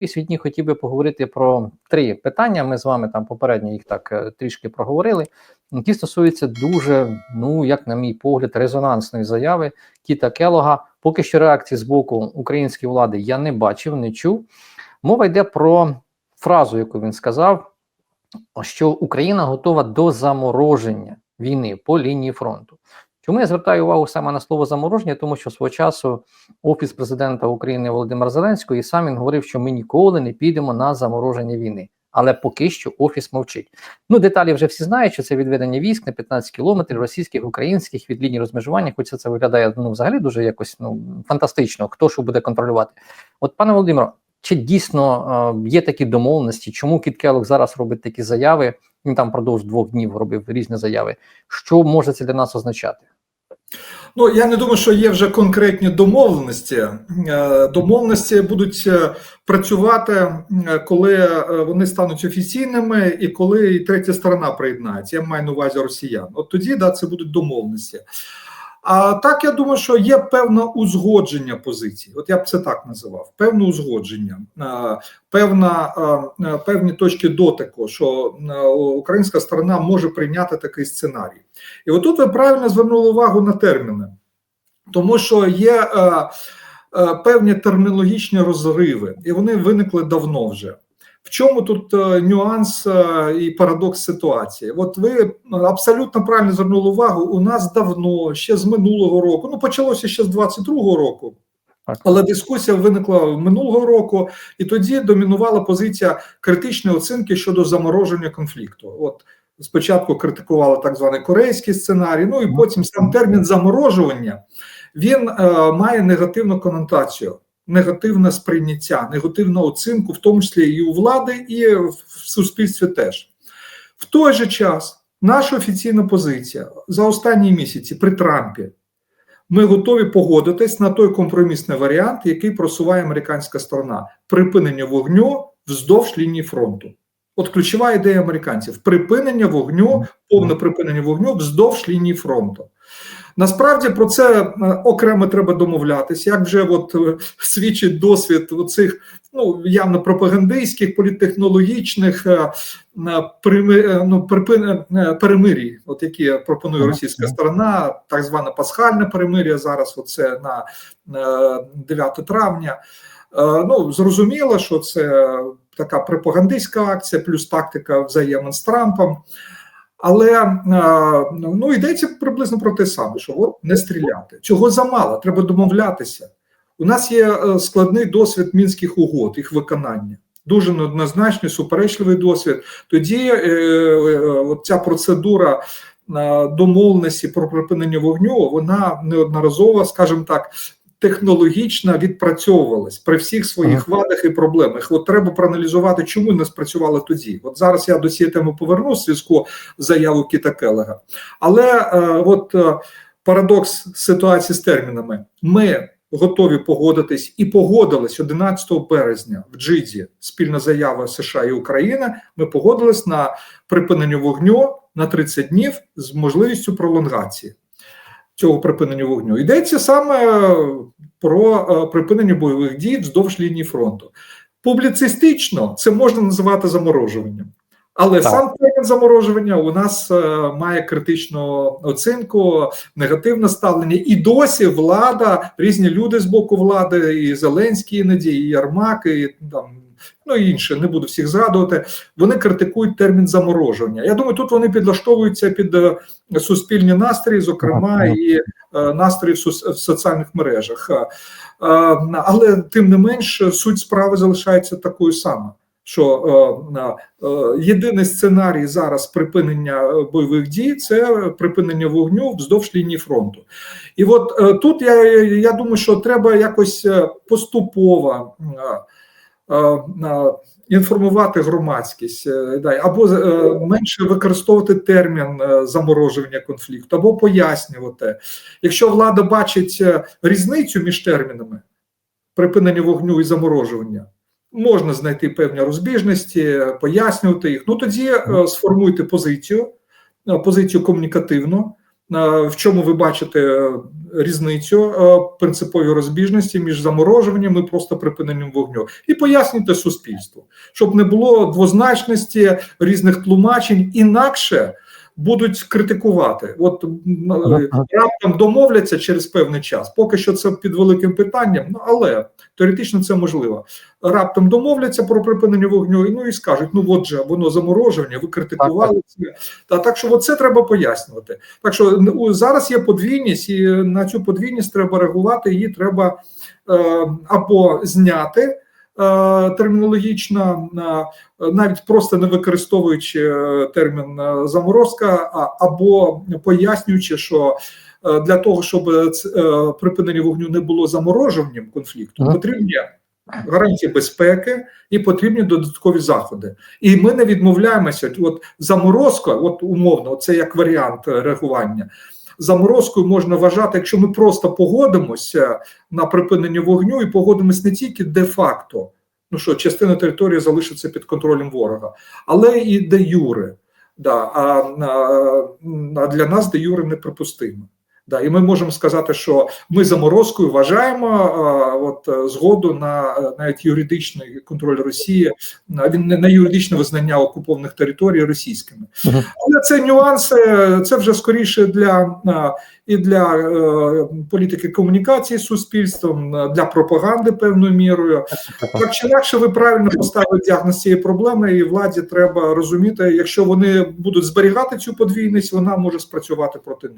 І сьогодні хотів би поговорити про три питання. Ми з вами там попередньо їх так е, трішки проговорили. Які стосуються дуже, ну як на мій погляд, резонансної заяви Кіта Келога. Поки що реакції з боку української влади я не бачив, не чув. Мова йде про фразу, яку він сказав, що Україна готова до замороження війни по лінії фронту. Чому я звертаю увагу саме на слово замороження? Тому що свого часу офіс президента України Володимира Зеленського і сам він говорив, що ми ніколи не підемо на замороження війни. Але поки що офіс мовчить. Ну деталі вже всі знають, що це відведення військ на 15 кілометрів російських, українських від лінії розмежування. Хоча це виглядає ну взагалі дуже якось ну фантастично. Хто що буде контролювати? От пане Володимиро, чи дійсно е, є такі домовленості? Чому Кіт Келлог зараз робить такі заяви? Він там продовж двох днів робив різні заяви. Що може це для нас означати? Ну я не думаю, що є вже конкретні домовленості. Е, Домовленості будуть е, працювати, е, коли вони стануть офіційними, і коли і третя сторона приєднається. Я маю на увазі росіян. От тоді да, це будуть домовленості. А так я думаю, що є певне узгодження позицій. От я б це так називав: певне узгодження, певна певні точки дотику, що українська сторона може прийняти такий сценарій. І отут ви правильно звернули увагу на терміни, тому що є певні термінологічні розриви, і вони виникли давно вже. В чому тут е, нюанс е, і парадокс ситуації? От ви абсолютно правильно звернули увагу. У нас давно, ще з минулого року, ну почалося ще з 22-го року, але дискусія виникла минулого року, і тоді домінувала позиція критичної оцінки щодо замороження конфлікту. От спочатку критикували так званий корейський сценарій, ну і потім сам термін заморожування він е, має негативну конотацію негативне сприйняття, негативну оцінку, в тому числі і у влади, і в суспільстві теж. В той же час наша офіційна позиція за останні місяці при Трампі. Ми готові погодитись на той компромісний варіант, який просуває американська сторона: припинення вогню вздовж лінії фронту. От ключова ідея американців: припинення вогню, повне припинення вогню вздовж лінії фронту. Насправді про це е, окремо треба домовлятися, як вже от е, свідчить досвід цих ну явно пропагандистських, політтехнологічних е, прими- ну, припин- перемирій, от які пропонує російська сторона, так зване пасхальне перемир'я. Зараз оце на е, 9 травня. Ну зрозуміло, що це така пропагандистська акція, плюс тактика взаємин з Трампом. Але е, ну йдеться приблизно про те саме, що от не стріляти. Чого замало? Треба домовлятися. У нас є е, складний досвід мінських угод, їх виконання. Дуже неоднозначний, суперечливий досвід. Тоді е, от ця процедура домовленості про припинення вогню, вона неодноразово, скажімо так, технологічно відпрацьовувалась при всіх своїх вадах і проблемах. От треба проаналізувати, чому не спрацювало тоді. От зараз я до цієї теми поверну зв'язку з заяву Кіта Келега. Але е, от е, парадокс ситуації з термінами. Ми готові погодитись і погодились 11 березня в Джиді спільна заява США і України. Ми погодились на припинення вогню на 30 днів з можливістю пролонгації цього припинення вогню. Йдеться саме про е, припинення бойових дій вздовж лінії фронту. Публіцистично це можна називати заморожуванням. Але Так. сам термін заморожування у нас е, має критичну оцінку, негативне ставлення, і досі влада, різні люди з боку влади, і Зеленський іноді, і Ярмак, і там ну і інше, не буду всіх згадувати. Вони критикують термін заморожування. Я думаю, тут вони підлаштовуються під е, суспільні настрої, зокрема, і е, настрої в, сос- в соціальних мережах. Е, е, Але тим не менш, суть справи залишається такою самою. Що е, е, єдиний сценарій зараз припинення е, бойових дій це припинення вогню вздовж лінії фронту. І от е, тут я, я думаю, що треба якось е, поступово е, е, інформувати громадськість е, або менше використовувати термін заморожування конфлікту, або пояснювати. Якщо влада бачить різницю між термінами припинення вогню і заморожування. Можна знайти певні розбіжності, пояснювати їх. Ну тоді е, сформуйте позицію, е, позицію комунікативну, Е, В чому ви бачите різницю принципові розбіжності між заморожуванням і просто припиненням вогню, і пояснюйте суспільству, щоб не було двозначності різних тлумачень, інакше будуть критикувати. От раптом домовляться через певний час. Поки що це під великим питанням, ну але теоретично це можливо. Раптом домовляться про припинення вогню, ну і скажуть: ну от же воно заморожування, ви критикували це. Та так що це треба пояснювати. Так що зараз є подвійність, і на цю подвійність треба реагувати. Її треба е, або зняти. Е, Термінологічно е, навіть просто не використовуючи е, термін заморозка, або пояснюючи, що для того, щоб припинення вогню не було заморожуванням конфлікту, потрібні гарантії безпеки і потрібні додаткові заходи. І ми не відмовляємося. От заморозка, от умовно, це як варіант реагування. Заморозкою можна вважати, якщо ми просто погодимося на припинення вогню і погодимось не тільки де-факто, ну що частина території залишиться під контролем ворога, але і де юре. Да, а, а, для нас де юре неприпустимо. Да, і ми можемо сказати, що ми заморозкою вважаємо а, от е, згоду на е, навіть юридичний контроль Росії, на він не на юридичне визнання окупованих територій російськими. Мгм. Але це нюанси, це вже скоріше для а, і для е, політики комунікації з суспільством, е, для пропаганди певною мірою. Так чи інакше, ви правильно поставили діагноз цієї проблеми, і владі треба розуміти, якщо вони будуть зберігати цю подвійність, вона може спрацювати проти них.